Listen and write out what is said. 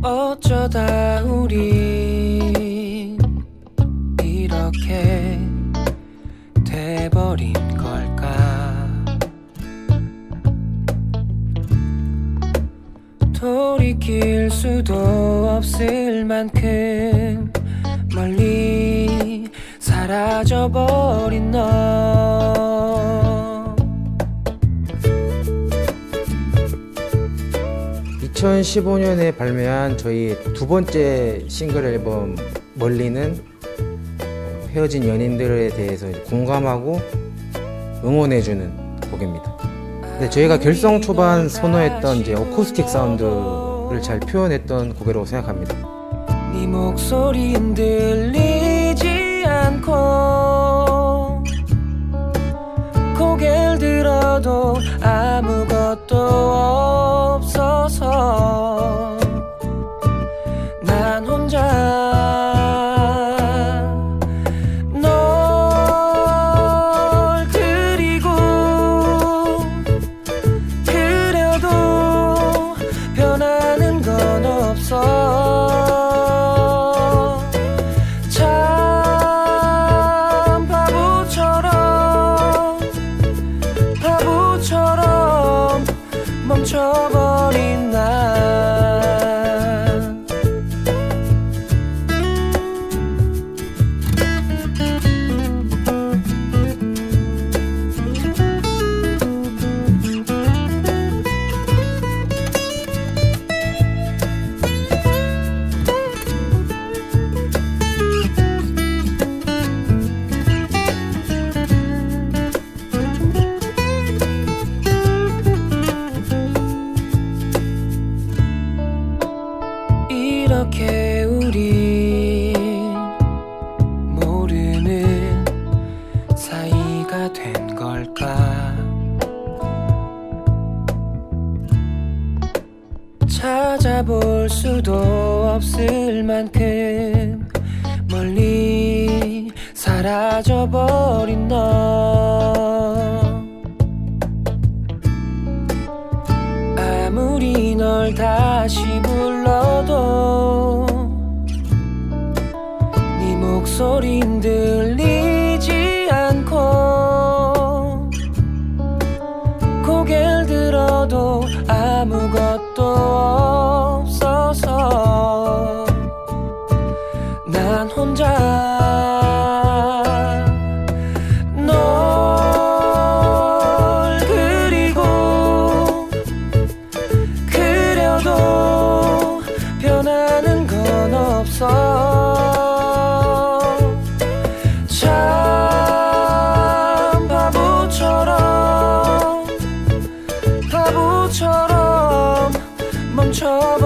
어쩌다 우리 이렇게 돼버린 걸까? 돌이킬 수도 없을 만큼 멀리 사라져버린 너 2015년에 발매한 저희 두 번째 싱글 앨범 멀리는 헤어진 연인들에 대해서 공감하고 응원해주는 곡입니다. 근데 저희가 결성 초반 선호했던 이제 어쿠스틱 사운드를 잘 표현했던 곡이라고 생각합니다. 네 목소리 흔들리지 않고 고개를 들어도 아무것도 멈춰버린 나 이렇게 우리 모르는 사이가 된 걸까? 찾아볼 수도 없을 만큼 멀리 사라져버린 너 아무리 널 다시 불러도 네 목소리 들리지 않고 고개를 들어도 아무것도 그려도 변하는 건 없어. 참 바보처럼 바보처럼 멈춰